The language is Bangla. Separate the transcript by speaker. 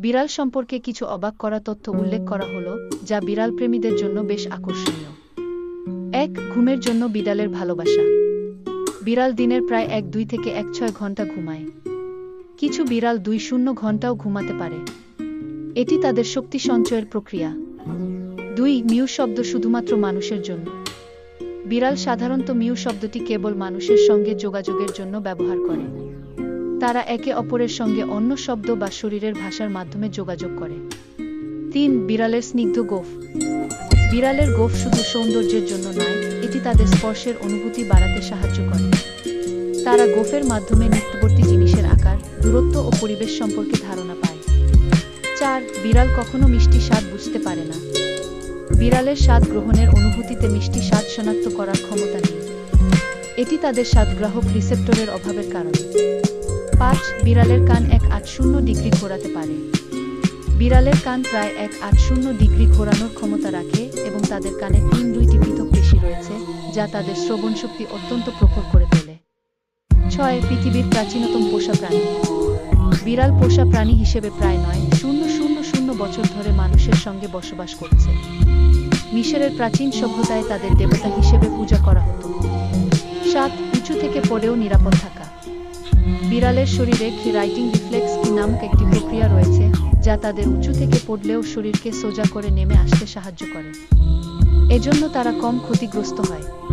Speaker 1: বিড়াল সম্পর্কে কিছু অবাক করা তথ্য উল্লেখ করা হলো, যা বিড়াল প্রেমীদের জন্য বেশ আকর্ষণীয়। এক, ঘুমের জন্য বিড়ালের ভালোবাসা। বিড়াল দিনের প্রায় এক, দুই থেকে এক, ছয় ঘণ্টা ঘুমায়। কিছু বিড়াল দুই, শূন্য ঘন্টাও ঘুমাতে পারে। এটি তাদের শক্তি সঞ্চয়ের প্রক্রিয়া। দুই, মিউ শব্দ শুধুমাত্র মানুষের জন্য। বিড়াল সাধারণত মিউ শব্দটি কেবল মানুষের সঙ্গে যোগাযোগের জন্য ব্যবহার করে। তারা একে অপরের সঙ্গে অন্য শব্দ বা শরীরের ভাষার মাধ্যমে যোগাযোগ করে। তিন, বিড়ালের স্নিগ্ধ গোফ। বিড়ালের গোফ শুধু সৌন্দর্যের জন্য নয়, এটি তাদের স্পর্শের অনুভূতি বাড়াতে সাহায্য করে। তারা গোফের মাধ্যমে নিত্যবর্তী জিনিসের আকার, দূরত্ব ও পরিবেশ সম্পর্কে ধারণা পায়। চার, বিড়াল কখনো মিষ্টি স্বাদ বুঝতে পারে না। বিড়ালের স্বাদ গ্রহণের অনুভূতিতে মিষ্টি স্বাদ শনাক্ত করার ক্ষমতা নেই। এটি তাদের স্বাদগ্রাহক রিসেপ্টরের অভাবের কারণে। বিড়ালের কান এক আট শূন্য ডিগ্রি ঘোরাতে পারে। বিড়ালের কান প্রায় এক আট শূন্য ডিগ্রি ঘোরানোর ক্ষমতা রাখে এবং তাদের কানে তিন দুইটি পৃথক পেশি রয়েছে, যা তাদের শ্রবণ শক্তি অত্যন্ত প্রখর করে তোলে। ছয়, পৃথিবীর প্রাচীনতম পোষা প্রাণী। বিড়াল পোষা প্রাণী হিসেবে প্রায় নয়, শূন্য শূন্য শূন্য বছর ধরে মানুষের সঙ্গে বসবাস করছে। মিশরের প্রাচীন সভ্যতায় তাদের দেবতা হিসেবে পূজা করা হতো। সাত উঁচু থেকে পড়েও নিরাপদ থাকা। বিড়ালের শরীরে রাইটিং রিফ্লেক্স কি নামক একটি প্রক্রিয়া রয়েছে, যা তাদের উঁচু থেকে পড়লেও শরীরকে সোজা করে নেমে আসতে সাহায্য করে। এজন্য তারা কম ক্ষতিগ্রস্ত হয়।